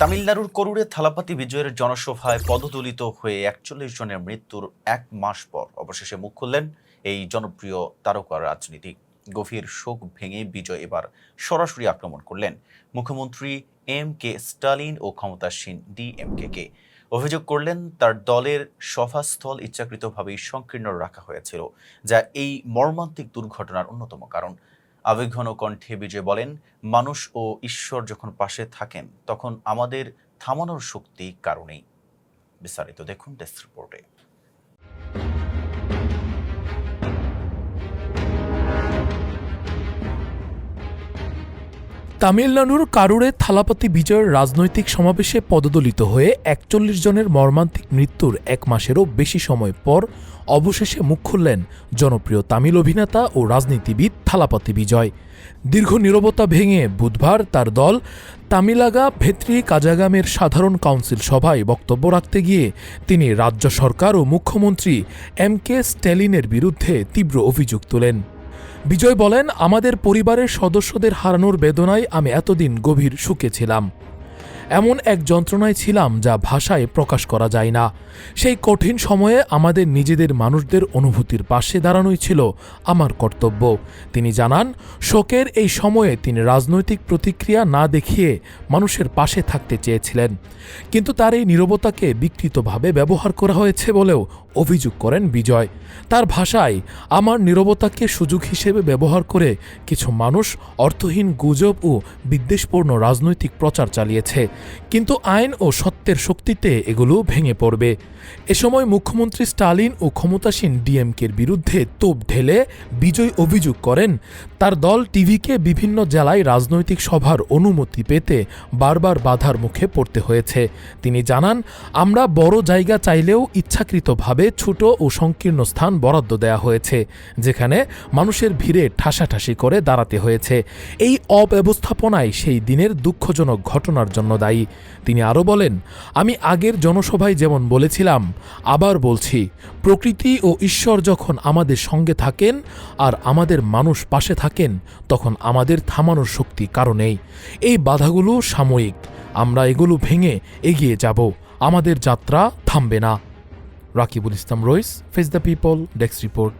তামিলনাড়ুর করুড়ে থালাপাতি বিজয়ের জনসভায় পদদলিত হয়ে একচল্লিশ জনের মৃত্যুর এক মাস পর অবশেষে মুখ খুললেন এই জনপ্রিয় তারকা রাজনীতিক গভীর শোক ভেঙে বিজয় এবার সরাসরি আক্রমণ করলেন। মুখ্যমন্ত্রী এম কে স্টালিন ও ক্ষমতাসীন ডিএমকে কে। অভিযোগ করলেন, তার দলের সভাস্থল ইচ্ছাকৃতভাবেই সংকীর্ণ রাখা হয়েছিল, যা এই মর্মান্তিক দুর্ঘটনার অন্যতম কারণ। আবেগঘন কণ্ঠে বিজয় বলেন, মানুষ ও ঈশ্বর যখন পাশে থাকেন, তখন আমাদের থামানোর শক্তি কারণেই বিস্তারিত দেখুন টেস্ট রিপোর্টে। তামিলনাড়ুর কারুরে থালাপতি বিজয়ের রাজনৈতিক সমাবেশে পদদলিত হয়ে একচল্লিশ জনের মর্মান্তিক মৃত্যুর এক মাসেরও বেশি সময় পর অবশেষে মুখ খুললেন জনপ্রিয় তামিল অভিনেতা ও রাজনীতিবিদ থালাপতি বিজয়। দীর্ঘ নীরবতা ভেঙে বুধবার তার দল তামিলাগা ভেত্রি কাজাগামের সাধারণ কাউন্সিল সভায় বক্তব্য রাখতে গিয়ে তিনি রাজ্য সরকার ও মুখ্যমন্ত্রী এম কে স্ট্যালিনের বিরুদ্ধে তীব্র অভিযোগ তোলেন। বিজয় বলেন, আমাদের পরিবারের সদস্যদের হারানোর বেদনায় আমি এতদিন গভীর সুখে ছিলাম। এমন এক যন্ত্রণায় ছিলাম যা ভাষায় প্রকাশ করা যায় না। সেই কঠিন সময়ে আমাদের নিজেদের মানুষদের অনুভূতির পাশে দাঁড়ানোই ছিল আমার কর্তব্য। তিনি জানান, শোকের এই সময়ে তিনি রাজনৈতিক প্রতিক্রিয়া না দেখিয়ে মানুষের পাশে থাকতে চেয়েছিলেন। কিন্তু তার এই নীরবতাকে বিকৃতভাবে ব্যবহার করা হয়েছে বলেও অভিযোগ করেন বিজয়। তার ভাষায়, আমার নীরবতাকে সুযোগ হিসেবে ব্যবহার করে কিছু মানুষ অর্থহীন গুজব ও বিদ্বেষপূর্ণ রাজনৈতিক প্রচার চালিয়েছে। কিন্তু আইন ও সত্যের শক্তিতে এগুলো ভেঙে পড়বে। এ সময় মুখ্যমন্ত্রী স্টালিন ও ক্ষমতাসীন ডিএমকের বিরুদ্ধে তোপ ঢেলে বিজয় অভিযোগ করেন, তার দল টিভিকে বিভিন্ন জেলায় রাজনৈতিক সভার অনুমতি পেতে বারবার বাধার মুখে পড়তে হয়েছে। তিনি জানান, আমরা বড় জায়গা চাইলেও ইচ্ছাকৃতভাবে ছোট ও সংকীর্ণ স্থান বরাদ্দ দেয়া হয়েছে, যেখানে মানুষের ভিড়ে ঠাসাঠাসি করে দাঁড়াতে হয়েছে। এই অব্যবস্থাপনায় সেই দিনের দুঃখজনক ঘটনার জন্য দায়ী। তিনি আরও বলেন, আমি আগের জনসভায় যেমন বলেছিলাম, আবার বলছি, প্রকৃতি ও ঈশ্বর যখন আমাদের সঙ্গে থাকেন আর আমাদের মানুষ পাশে থাকেন, তখন আমাদের থামানোর শক্তি কারণেই এই বাধাগুলো সাময়িক। আমরা এগুলো ভেঙে এগিয়ে যাব। আমাদের যাত্রা থামবে না। Rakibul Islam Rois face the people desk report